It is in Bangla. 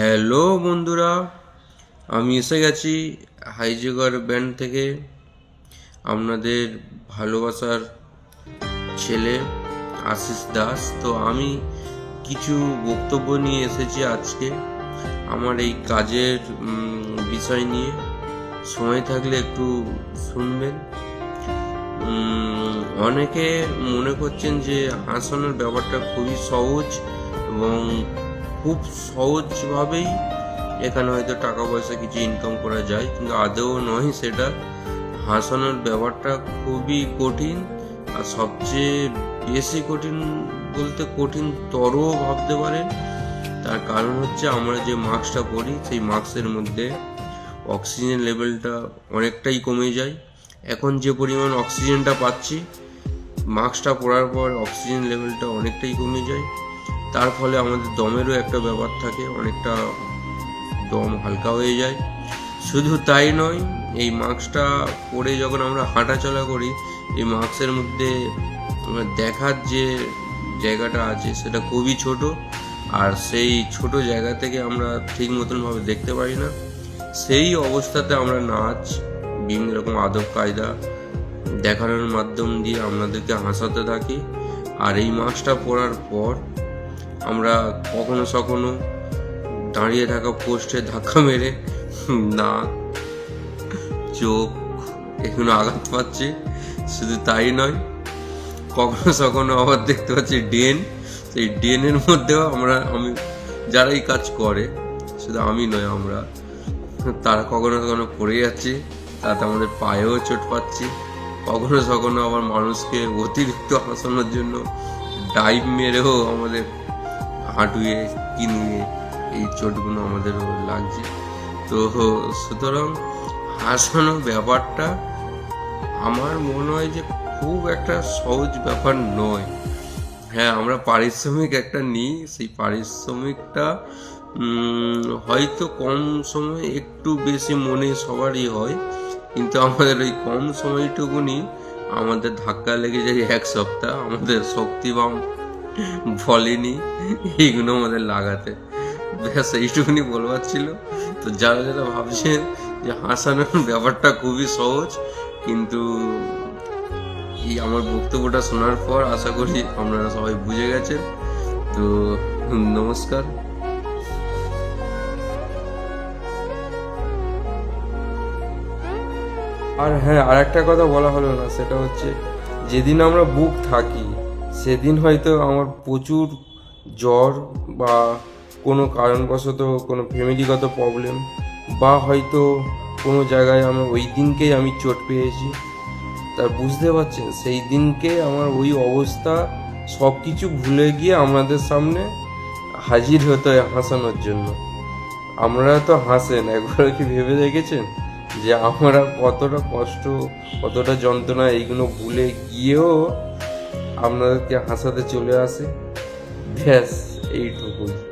হ্যালো বন্ধুরা, আমি এসে গেছি হাইজেগার ব্যান্ড থেকে। আপনাদের ভালোবাসার ছেলে আশিস দাস। তো আমি কিছু বক্তব্য নিয়ে এসেছি আজকে আমার এই কাজের বিষয় নিয়ে। সময় থাকলে একটু শুনবেন। অনেকে মনে করছেন যে হাসানোর ব্যাপারটা খুবই সহজ এবং খুব সহজভাবেই এখানে হয়তো টাকা পয়সা কিছু ইনকাম করা যায়, কিন্তু আদৌ নয় সেটা হাসানোর ব্যাপারটা খুবই কঠিন। আর সবচেয়ে বেশি কঠিন বলতে কঠিনতরও ভাবতে পারেন। তার কারণ হচ্ছে আমরা যে মাস্কটা পরি সেই মাস্কের মধ্যে অক্সিজেন লেভেলটা অনেকটাই কমে যায়। এখন যে পরিমাণ অক্সিজেনটা পাচ্ছি মাস্কটা পরার পর অক্সিজেন লেভেলটা অনেকটাই কমে যায়। তার ফলে আমাদের দমেরও একটা ব্যাপার থাকে, অনেকটা দম হালকা হয়ে যায়। শুধু তাই নয়, এই মাস্কটা পরে যখন আমরা হাঁটাচলা করি, এই মাস্কের মধ্যে দেখার যে জায়গাটা আছে, সেটা খুবই ছোট। আর সেই ছোট জায়গা থেকে আমরা ঠিক মতনভাবে দেখতে পারি না। সেই অবস্থাতে আমরা নাচ, বিভিন্ন রকম আদব কায়দা দেখানোর মাধ্যম দিয়ে আপনাদেরকে হাসাতে থাকি। আর এই মাস্কটা পরার পর আমরা কখনো সখনো দাঁড়িয়ে থাকা পোস্টে ধাক্কা মেরে নাক, চোখ এগুলো আঘাত পাচ্ছে। শুধু তাই নয়, কখনো সখনো আবার দেখতে পাচ্ছি ডেন সেই ডেনের মধ্যেও আমরা, আমি যারা এই কাজ করে, শুধু আমি নয় আমরা, তারা কখনো কখনো পড়ে যাচ্ছে, তাতে আমাদের পায়েও চোট পাচ্ছি। কখনো সখনো আবার মানুষকে অতিরিক্ত হাসানোর জন্য ডাইভ মেরেও আমাদের হাঁটুয়ে, কিনুয়ে এই চোটগুলো আমাদেরও লাগছে। তো সুতরাং হাসানো ব্যাপারটা আমার মনে হয় যে খুব একটা সহজ ব্যাপার নয়। হ্যাঁ আমরা পারিশ্রমিক একটা নিই, সেই পারিশ্রমিকটা হয়তো কম সময় একটু বেশি মনে সবারই হয়, কিন্তু আমাদের ওই কম সময়টুকুনি আমাদের ধাক্কা লেগে যায় এক সপ্তাহ, আমাদের শক্তিবাম বলেনি, এইগুলো আমাদের লাগাতে। ব্যাস, এইটুকুনি বলবার ছিল। তো যারা যারা ভাবছেন যে হাসানোর ব্যাপারটা খুবই সহজ, কিন্তু এই আমার বক্তব্যটা শোনার পর আশা করি আপনারা সবাই বুঝে গেছেন। তো নমস্কার। আর হ্যাঁ আর একটা কথা বলা হলো না, সেটা হচ্ছে, যেদিন আমরা বুক থাকি সেদিন হয়তো আমার প্রচুর জ্বর বা কোনো কারণবশত কোনো ফ্যামিলিগত প্রবলেম বা হয়তো কোনো জায়গায় আমার ওই দিনকেই আমি চোট পেয়েছি। তা বুঝতে পারছেন, সেই দিনকে আমার ওই অবস্থা সব কিছু ভুলে গিয়ে আমাদের সামনে হাজির হতে হয় হাসানোর জন্য। আমরা তো হাসেন, একবার কি ভেবে দেখেছেন যে আমরা কতটা কষ্ট, কতটা যন্ত্রণা এইগুলো ভুলে গিয়েও আপনাদেরকে হাসাতে চলে আসে। ব্যাস এইটুকুই।